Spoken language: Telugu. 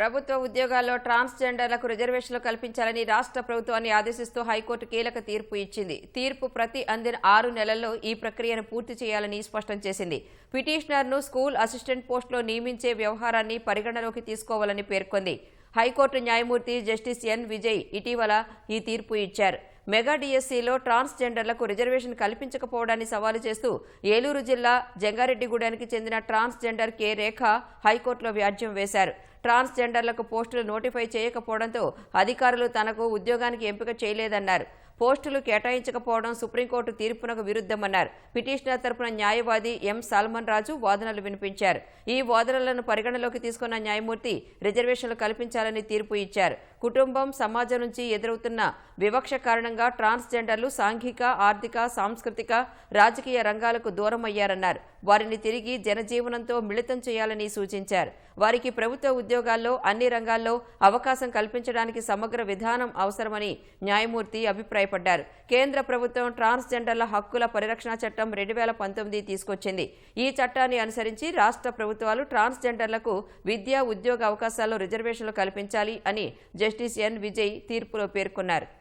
ప్రభుత్వ ఉద్యోగాల్లో ట్రాన్స్జెండర్లకు రిజర్వేషన్లు కల్పించాలని రాష్ట్ర ప్రభుత్వాన్ని ఆదేశిస్తూ హైకోర్టు కీలక తీర్పు ఇచ్చింది. తీర్పు ప్రతి అందిన ఆరు నెలల్లో ఈ ప్రక్రియను పూర్తి చేయాలని స్పష్టం చేసింది. పిటిషనర్ను స్కూల్ అసిస్టెంట్ పోస్టులో నియమించే వ్యవహారాన్ని పరిగణలోకి తీసుకోవాలని పేర్కొంది. హైకోర్టు న్యాయమూర్తి జస్టిస్ ఎన్ విజయ్ ఇటీవల ఈ తీర్పు ఇచ్చారు. మెగా డిఎస్సీలో ట్రాన్స్జెండర్లకు రిజర్వేషన్ కల్పించకపోవడాన్ని సవాలు చేస్తూ ఏలూరు జిల్లా జంగారెడ్డిగూడెనికి చెందిన ట్రాన్స్జెండర్ కె రేఖ హైకోర్టులో వ్యాజ్యం వేశారు. ట్రాన్స్జెండర్లకు పోస్టులు నోటిఫై చేయకపోవడంతో అధికారులు తనకు ఉద్యోగానికి ఎంపిక చేయలేదన్నారు. పోస్టులు కేటాయించకపోవడం సుప్రీంకోర్టు తీర్పునకు విరుద్ధమన్నారు. పిటిషనర్ తరపున న్యాయవాది ఎం సల్మన్ రాజు వాదనలు వినిపించారు. ఈ వాదనలను పరిగణలోకి తీసుకున్న న్యాయమూర్తి రిజర్వేషన్లు కల్పించాలని తీర్పు ఇచ్చారు. కుటుంబం సమాజం నుంచి ఎదురవుతున్న వివక్ష కారణంగా ట్రాన్స్జెండర్లు సాంఘిక ఆర్థిక సాంస్కృతిక రాజకీయ రంగాలకు దూరమయ్యారన్నారు. వారిని తిరిగి జనజీవనంతో మిళితం చేయాలని సూచించారు. వారికి ప్రభుత్వ ఉద్యోగాల్లో అన్ని రంగాల్లో అవకాశం కల్పించడానికి సమగ్ర విధానం అవసరమని న్యాయమూర్తి అభిప్రాయపడ్డారు. కేంద్ర ప్రభుత్వం ట్రాన్స్జెండర్ల హక్కుల పరిరక్షణ చట్టం రెండు వేల పంతొమ్మిది తీసుకొచ్చింది. ఈ చట్టాన్ని అనుసరించి రాష్ట్ర ప్రభుత్వాలు ట్రాన్స్జెండర్లకు విద్యా ఉద్యోగ అవకాశాల్లో రిజర్వేషన్లు కల్పించాలి అని జస్టిస్ జస్టిస్ ఎన్ విజయ్ తీర్పులో పేర్కొన్నారు.